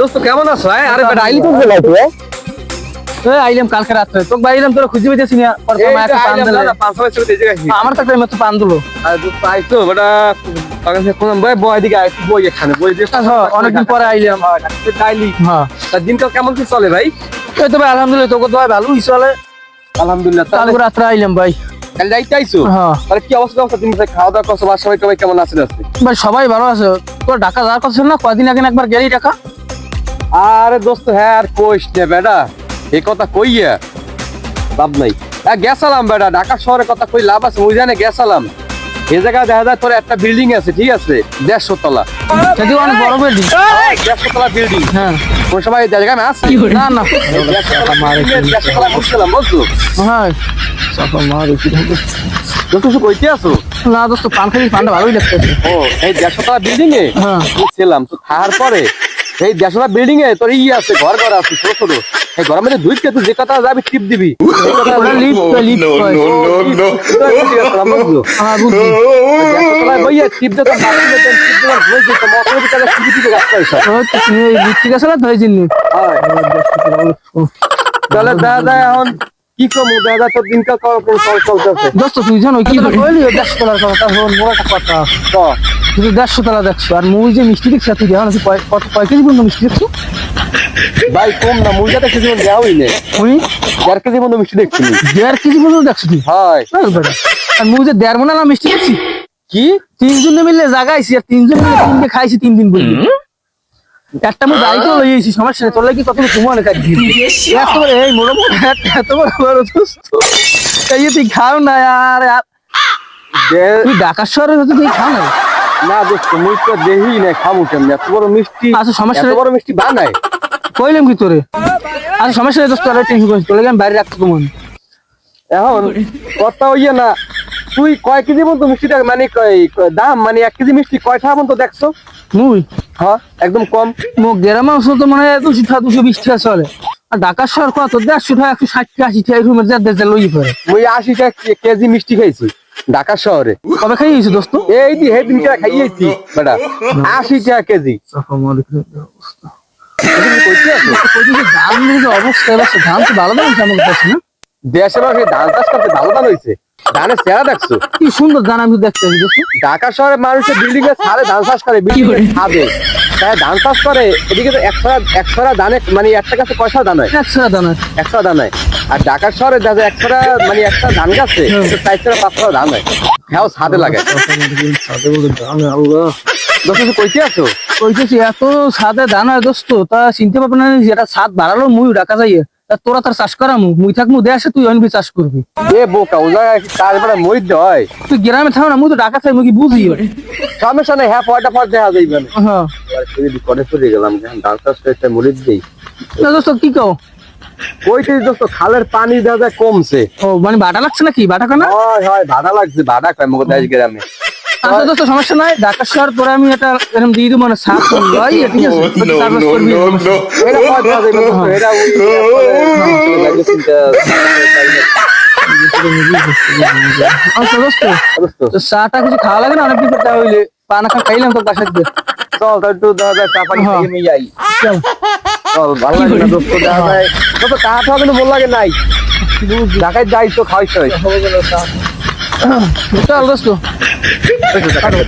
দোস্ত কেমন আছো? আরে বেটা আইলি কোন বেলা তুই আইলাম কালকে রাত্রে। তোকে বাইলাম তোরা খুঁজে পেতেছি না? পর তো একটা পান আইলাম দিলে। দাদা, পাঁচ ছয় ছয় দিয়ে গেছি। আমার থাকলে আমি তো পান দিলো। আর দোস্ত বেটা, বাগান থেকে কোন বয়, বয় দিকে আইছি, বই এখানে, বই দিয়ে অনেকদিন পরে আইলাম। ডাইলি। হ্যাঁ। দিনকাল কেমন কি চলে ভাই? এই তো ভাই আলহামদুলিল্লাহ তোকে তো ভালোই চলে। আলহামদুলিল্লাহ কালকে রাত্রে আইলাম ভাই। কাল যাইতে আইছো হ্যাঁ। তাহলে কি অবস্থা অবস্থা? তুমি খাওয়া দাওয়া করছ সবাই কেমন আছে? ভাই সবাই ভালো আছে। তোর ঢাকা যাওয়ার কথা না? কদিন আগে না একবার গেলি ঢাকা? আরে দোস্ত হ্যাঁ আর কইস নে বেটা। এই কথা কইয়া। লাভ নাই। হ্যাঁ গেছালাম বেটা ঢাকা শহরের কথা কই লাভ আছে ওই জানে গেছালাম। এই জায়গায় দেখা যায় তোর একটা বিল্ডিং আছে ঠিক আছে? দেড়শো তলা। যদি অনেক বড় বিল্ডিং দেড়শো তলা বিল্ডিং হ্যাঁ। কোন সময় জায়গায় আমি আছি? না না। দেড়শো তলা এ দেড়শো বুঝছ? হ্যাঁ। চাপা মারে কি? দোস্ত কিছু কইতে আছো? না দোস্ত পান পানটা ভালোই লাগতেছে। ও এই দেড়শো তলা বিল্ডিং এ? হ্যাঁ। ছিলাম তো থাকার পরে এই তলা বিল্ডিং এ তোর ই আছে ঘর ঘর আছে ছোট ছোট এই ঘরের মধ্যে দুই তুই যে কথা যাবি টিপ দিবি। তাহলে দাদা এখন কি কমু দাদা তোর দিনকাল চলতেছে? দোস্ত তুই জানো কি কথা হন কথা। তুই তো দেড়শো তলা দেখছ। আর মুই যে মিষ্টি দেখছি তুই দেখো না তুই কয়- কত কয় কেজি পর্যন্ত মিষ্টি দেখছ? ভাই কম না মুরগাটা কিছু দেওয়াই নেই। তুই দেড় কেজি মতো মিষ্টি দেখছি দেড় কেজি পর্যন্ত দেখছ তুই হয়। আর মুই যে দেড় মনে না মিষ্টি দেখছি? কি? তিনজনে মিলে জাগাইছি আর তিনজন মিলে তিনটে খাইছি তিন দিন বললি একটা মুই গাড়িতেও লই আইছি সমস্যা নেই তোর লাগি কত তোমার কাটবি এত বড় এই মোড়ো মোড়ো এত বড় বড় দোস্ত এই তুই খাও না আর তুই ঢাকা শহরে তুই খাও না? না দোস্ত মুই তো দেহি না খামু কেমন? এত বড় মিষ্টি আচ্ছা, সমস্যা এত বড় মিষ্টি বানায় কইলাম কি তোরে? আচ্ছা সমস্যা দোস্ত আর টেনশন করিস তোর আমি বাইরে রাখতে কমন এখন কথা হইয়া না তুই কয় কেজি মতো মিষ্টিটা মানে কয়- কয় দাম মানে এক কেজি মিষ্টি কয়টা মতো দেখছ? মুই? হ্যাঁ একদম কম। মুখ গ্রামে অঞ্চল তো মনে হয় দুশো টাকা দুশো বিশ টাকা চলে। আর ঢাকা শহর কত? দেড়শো টাকা একশো ষাট টাকা আশি টাকা এরকম যা লই পরে মুই আশি টাকা কেজি মিষ্টি খাইছি। ঢাকা শহরে। কবে খাই গেছি দোস্ত? এই দি হেদিন কে খাইয়েছি বেটা। আশি টাকা কেজি। ধান চাষ করতে ভালো হয়েছে ধানের চেহারা দেখছ? কি সুন্দর ধান আমি দেখতে ঢাকা শহরে মানুষের বিল্ডিং এর ছাদে ধান চাষ করে বিল্ডিং এর ছাদে। তাই ধান চাষ করে এদিকে তো একশো একশো ধানে মানে একটা গাছে কয়টা ধান হয়? একশো ধান আছে একশো ধান হয়। আর ঢাকা শহরে দেখা একশো মানে একটা ধান গাছে চার ছড়া ধান হয়। হ্যাঁ ছাদে লাগে। দোস্ত কইতে আছো? কইতেছি এত সাদে ধান হয় দোস্ত। তা চিনতে পারবে না যেটা সাদ বাড়ালো মুই ডাকা যাই। তোরা তার চাষ করামু মুই থাকমু দেশে তুই অনবি চাষ করবি। এ বোকা ও জায়গায় কাজ বেড়া মরিদ হয়। তুই গ্রামে থাকো না মুই তো ডাকা চাই মুই কি বুঝি? সমস্যা নেই হ্যাঁ পয়টা পর দেখা যাইবে। না হ্যাঁ করে চলে গেলাম ধান চাষ করতে মরিদ দেই। না দোস্ত কি কও? ওইটাই দোস্ত খালের পানি দেখা কমছে। ও মানে বাটা লাগছে নাকি? বাটা কেনা হয় হয় ভাড়া লাগছে ভাড়া কয় মগো দেশ গ্রামে। আচ্ছা দোস্ত সমস্যা নাই ঢাকা শহর পরে আমি এটা এরকম দিয়ে দিব মানে সাত লই ঠিক আছে তুই No, চাষবাস no, করবি, no, সমস্যা no. নেই। এটা পয়সা দেবে এটা ওই লাগে চিন্তা আচ্ছা দোস্ত দোস্ত। চাটা কিছু খাওয়া লাগে না? অনেক দিন হইলে পানা খা খাইলাম তো বাসার দিয়ে চল তাহলে একটু দেখা যায় চা পানি। খেয়ে নিয়ে যাই। চল। চল ভালো লাগে না দোস্ত দেখা যায়। তো চা খাওয়া কিন্তু ভালো লাগে নাই। ঢাকায় যাই তো খাওয়াইতে হয় চল দোস্ত। তো।